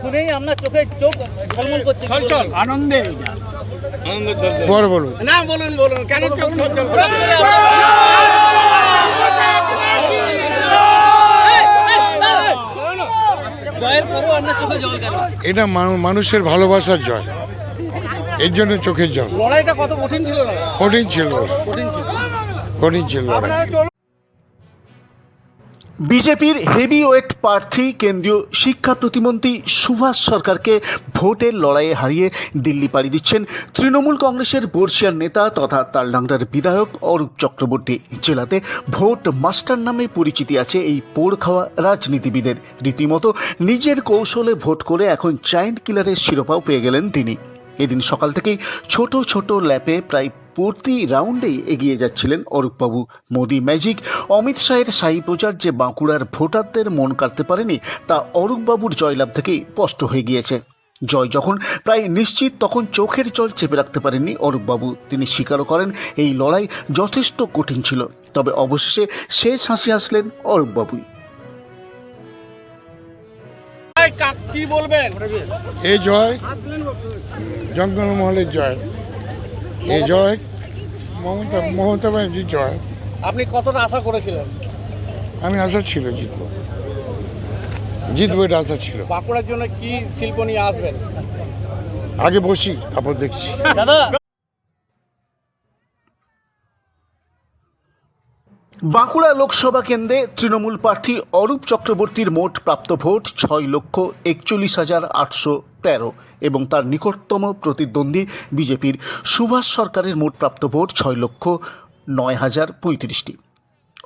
শুনেই আপনার চোখে চোখ ঝলমল করছে। চল চল। আনন্দে বড় বলুন না বলুন বলুন। কেন চোখ এটা মানুষের ভালোবাসার জয় এর জন্য চোখের জল। লড়াইটা কত কঠিন ছিল কঠিন ছিল। কঠিন ছিল। কঠিন ছিল। বিজেপির হেভিওয়েট প্রার্থী কেন্দ্রীয় শিক্ষা প্রতিমন্ত্রী সুভাষ সরকারকে ভোটের লড়াইয়ে হারিয়ে দিল্লি পাড়ি দিচ্ছেন তৃণমূল কংগ্রেসের বর্ষিয়ার নেতা তথা তালডাংরার বিধায়ক অরূপ চক্রবর্তী। জেলাতে ভোট মাস্টার নামে পরিচিতি আছে এই পোড় খাওয়া রাজনীতিবিদের। রীতিমতো নিজের কৌশলে ভোট করে এখন জায়েন্ট কিলারের শিরোপাও পেয়ে গেলেন তিনি। এদিন সকাল থেকেই ছোট ছোট ল্যাপে প্রায় প্রতি রাউন্ডেই এগিয়ে যাচ্ছিলেন অরূপবাবু। মোদি ম্যাজিক অমিত শাহের সাই প্রচার যে বাঁকুড়ার ভোটারদের মন কাটতে পারেনি তা অরূপবাবুর জয়লাভ থেকেই স্পষ্ট হয়ে গিয়েছে। জয় যখন প্রায় নিশ্চিত তখন চোখের জল চেপে রাখতে পারেননি অরূপবাবু। তিনি স্বীকারও করেন এই লড়াই যথেষ্ট কঠিন ছিল। তবে অবশেষে শেষ হাসি আসলেন অরূপবাবুই। কি বলবেন? এই জয় জঙ্গলমহলের জয়। এই জয়? মমতা মমতা ব্যানার্জির জয়। আপনি কতটা আশা করেছিলেন? আমি আশা ছিল জিতবো। জিতবো এটা আশা ছিল। বাঁকুড়ার জন্য কি শিল্প নিয়ে আসবেন? আগে বসি তারপর দেখছি। দাদা! বাঁকুড়া লোকসভা কেন্দ্রে তৃণমূল প্রার্থী অরূপ চক্রবর্তীর মোট প্রাপ্ত ভোট ছয় লক্ষ একচল্লিশ হাজার আটশো তেরো এবং তার নিকটতম প্রতিদ্বন্দ্বী বিজেপির সুভাষ সরকারের মোট প্রাপ্ত ভোট ছয় লক্ষ নয় হাজার পঁয়ত্রিশটি।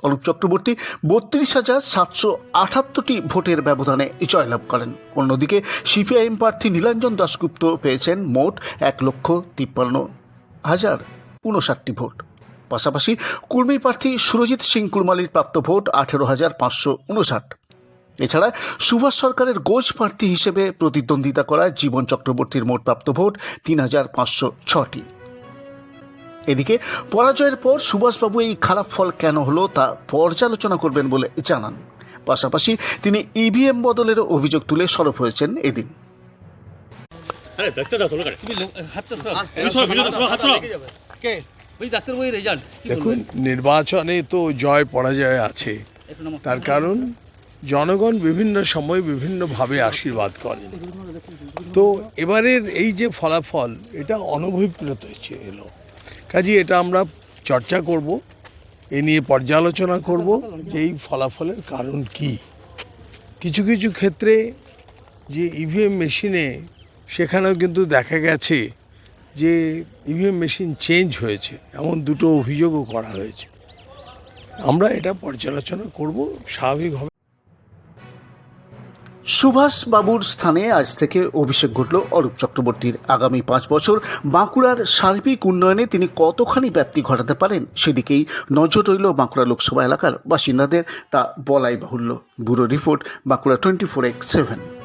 অরূপ চক্রবর্তী বত্রিশ হাজার সাতশো আটাত্তরটি ভোটের ব্যবধানে জয়লাভ করেন। অন্যদিকে সিপিআইএম প্রার্থী নীলাঞ্জন দাশগুপ্ত পেয়েছেন মোট এক লক্ষ তিপ্পান্ন হাজার উনষাটটি ভোট। পাশাপাশি কুর্মী প্রার্থী সুরজিৎ সিং কুরমালির প্রাপ্ত ভোট আঠেরো হাজার পাঁচশো উনষাট এছাড়া সুভাষ সরকারের গোজ প্রার্থী হিসেবে প্রতিদ্বন্দ্বিতা করা জীবন চক্রবর্তীর মোট প্রাপ্ত ভোট তিন হাজার পাঁচশো ছটি এদিকে পরাজয়ের পর সুভাষবাবু এই খারাপ ফল কেন হলো তা পর্যালোচনা করবেন বলে জানান। পাশাপাশি তিনি ইভিএম বদলের অভিযোগ তুলে সরব হয়েছেন এদিন। দেখুন নির্বাচনে তো জয় পরাজয় আছে। তার কারণ জনগণ বিভিন্ন সময় বিভিন্নভাবে আশীর্বাদ করেন। তো এবারের এই যে ফলাফল, এটা অনভিপ্রেত হয়েছে এলো। কাজে, এটা আমরা চর্চা করব, এ নিয়ে পর্যালোচনা করব যে এই ফলাফলের কারণ কি। কিছু কিছু ক্ষেত্রে যে ইভিএম মেশিনে সেখানেও কিন্তু দেখা গেছে যে ইভিএম মেশিন চেঞ্জ হয়েছে, এমন দুটো অভিযোগও করা হয়েছে। আমরা এটা পর্যালোচনা করব, স্বাভাবিকভাবে সুভাষ বাবুর স্থানে আজ থেকে অভিষেক ঘটল অরূপ চক্রবর্তীর। আগামী পাঁচ বছর বাঁকুড়ার সার্বিক উন্নয়নে তিনি কতখানি ব্যাপ্তি ঘটাতে পারেন সেদিকেই নজর রইল বাঁকুড়া লোকসভা এলাকার বাসিন্দাদের, তা বলাই বাহুল্য। Bureau report Bankura twenty four X seven.